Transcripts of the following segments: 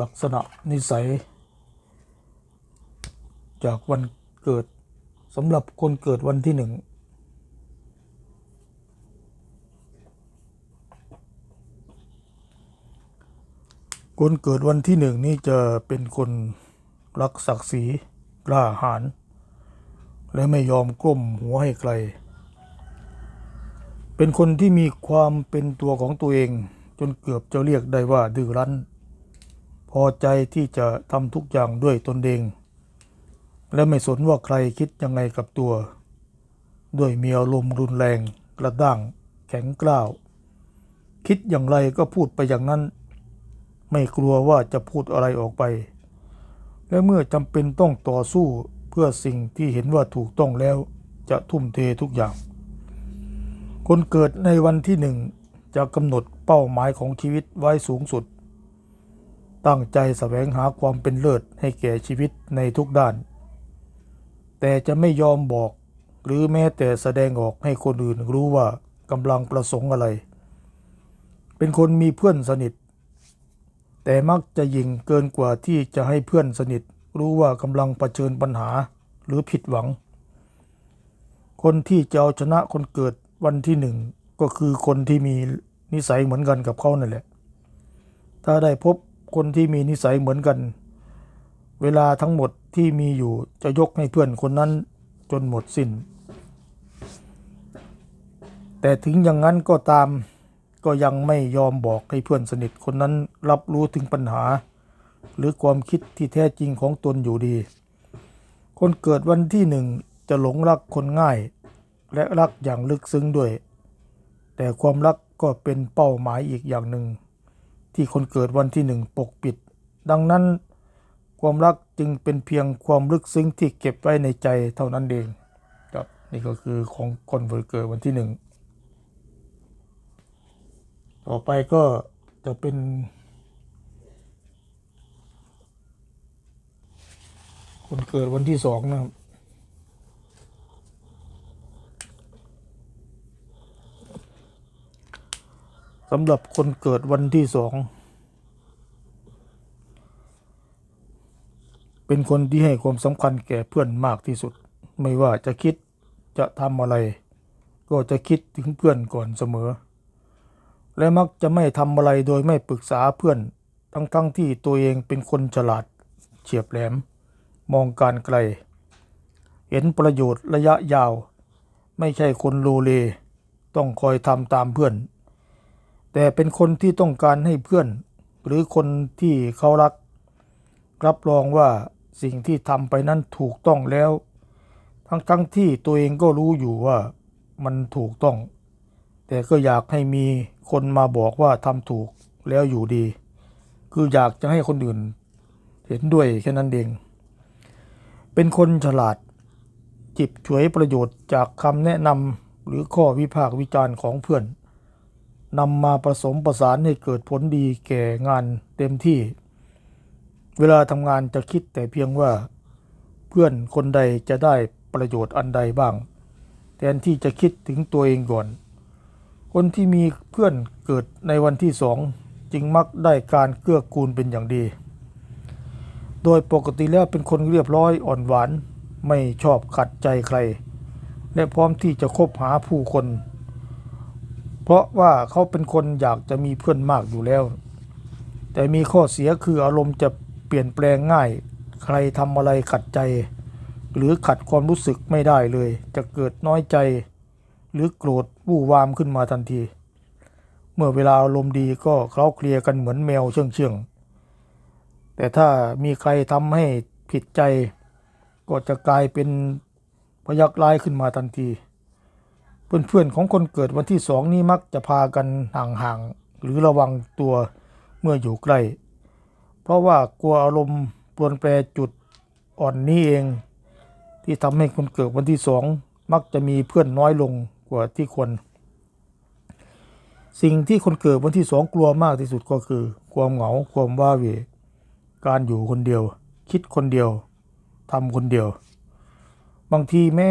ลักษณะนิสัย จากวันเกิดสำหรับคนเกิดวันที่หนึ่งคนเกิดวันที่หนึ่งนี่จะเป็นคนรักศักดิ์ศรีกล้าหาญและไม่ยอมก้มหัวให้ใคร เป็นคนที่มีความเป็นตัวของตัวเอง จนเกือบจะเรียกได้ว่าดื้อรั้น พอใจที่จะทำทุกอย่างด้วยตนเอง และไม่สนว่าใครคิดยังไงกับตัว ด้วยมีอารมณ์รุนแรงกระด้างแข็งกร้าว คิดอย่างไรก็พูดไปอย่างนั้น ไม่กลัวว่าจะพูดอะไรออกไป และเมื่อจำเป็นต้องต่อสู้เพื่อสิ่งที่เห็นว่าถูกต้องแล้วจะทุ่มเททุกอย่าง คนเกิดในวันที่หนึ่งจะกำหนดเป้าหมายของชีวิตไว้สูงสุด ตั้งใจแสวงหาความเป็นเลิศให้แก่ชีวิตในทุกด้าน แต่จะไม่ยอมบอก หรือแม้แต่แสดงออกให้คนอื่นรู้ว่ากำลังประสงค์อะไร เป็นคนมีเพื่อนสนิท แต่มักจะยิงเกินกว่าที่จะให้เพื่อนสนิท รู้ว่ากำลังเผชิญปัญหาหรือผิดหวัง คนที่จะเอาชนะคนเกิดวันที่หนึ่งก็คือคนที่มีนิสัยเหมือนกันกับเขานั่นแหละ ถ้าได้พบ คนที่มีนิสัยเหมือนกัน เวลาทั้งหมดที่มีอยู่จะยกให้เพื่อนคนนั้นจนหมดสิน้น แต่ถึงอย่างนั้นก็ตามก็ยังไม่ยอมบอกให้เพื่อนสนิทคนนั้นรับรู้ถึงปัญหา หรือความคิดที่แท้จริงของตนอยู่ดี คนเกิดวันที่หนึ่งจะหลงรักคนง่าย และรักอย่างลึกซึ้งด้วย แต่ความรักก็เป็นเป้าหมายอีกอย่างหนึ่ง ที่คนเกิดวันที่หนึ่งปกปิด ดังนั้น ความรักจึงเป็นเพียงความลึกซึ้งที่เก็บไว้ในใจเท่านั้นเองครับนี่ก็คือของคนเกิดวันที่หนึ่งต่อไปก็จะเป็นคนเกิดวันที่สองนะครับ สำหรับคนเกิดวันที่สอง เป็นคนที่ให้ความสำคัญแก่เพื่อนมากที่สุด ไม่ว่าจะคิดจะทำอะไร ก็จะคิดถึงเพื่อนก่อนเสมอ และมักจะไม่ทำอะไรโดยไม่ปรึกษาเพื่อน ทั้งๆทที่ตัวเองเป็นคนฉลาดเฉียบแหลม มองการไกล เห็นประโยชน์ระยะยาว ไม่ใช่คนโลเล ต้องคอยทำตามเพื่อน แต่เป็นคนที่ต้องการให้เพื่อน หรือคนที่เขารัก รับรองว่าสิ่งที่ทำไปนั้นถูกต้องแล้ว ทั้งๆทที่ตัวเองก็รู้อยู่ว่ามันถูกต้อง แต่ก็อยากให้มีคนมาบอกว่าทำถูกแล้วอยู่ดี คืออยากจะให้คนอื่น เห็นด้วยแค่นั้นเอง เป็นคนฉลาด จิบฉวยประโยชน์จากคำแนะนำหรือข้อวิพากษ์วิจารณ์ของเพื่อน นำมาผสมประสานให้เกิดผลดีแก่งานเต็มที่ เวลาทำงานจะคิดแต่เพียงว่า เพื่อนคนใดจะได้ประโยชน์อันใดบ้าง แทนที่จะคิดถึงตัวเองก่อน คนที่มีเพื่อนเกิดในวันที่สองจึงมักได้การเกื้อกูลเป็นอย่างดี โดยปกติแล้วเป็นคนเรียบร้อยอ่อนหวานไม่ชอบขัดใจใคร และพร้อมที่จะคบหาผู้คน เพราะว่าเขาเป็นคนอยากจะมีเพื่อนมากอยู่แล้ว แต่มีข้อเสียคืออารมณ์จะเปลี่ยนแปลงง่าย ใครทำอะไรขัดใจ หรือขัดความรู้สึกไม่ได้เลย จะเกิดน้อยใจ หรือโกรธวู่วามขึ้นมาทันที เมื่อเวลาอารมณ์ดีก็เคล้าเคลียกันเหมือนแมวเชื่องเชื่องแต่ถ้ามีใครทำให้ผิดใจ ก็จะกลายเป็นพยักร้ายขึ้นมาทันที เพื่อนๆของคนเกิดวันที่สองนี้มักจะพากันห่างๆหรือระวังตัวเมื่ออยู่ใกล้ เพราะว่ากลัวอารมณ์ปรวนแปรจุดอ่อนนี้เอง ที่ทำให้คนเกิดวันที่สองมักจะมีเพื่อนน้อยลงกว่าที่ควร สิ่งที่คนเกิดวันที่สองกลัวมากที่สุดก็คือ ความเหงาความว้าเหวการอยู่คนเดียว คิดคนเดียวทำคนเดียว บางทีแม้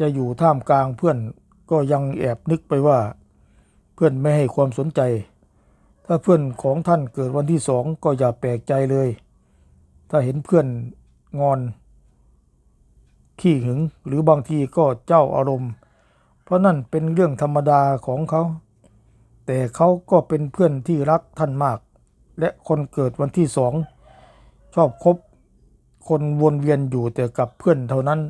จะอยู่ท่ามกลางเพื่อนก็ยังแอบนึกไปว่า เพื่อนไม่ให้ความสนใจ ถ้าเพื่อนของท่านเกิดวันที่สองก็อย่าแปลกใจเลย ถ้าเห็นเพื่อนงอน ขี้หึงหรือบางทีก็เจ้าอารมณ์ เพราะนั่นเป็นเรื่องธรรมดาของเขา แต่เขาก็เป็นเพื่อนที่รักท่านมาก และคนเกิดวันที่สองชอบคบคนวนเวียนอยู่แต่กับเพื่อนเท่านั้น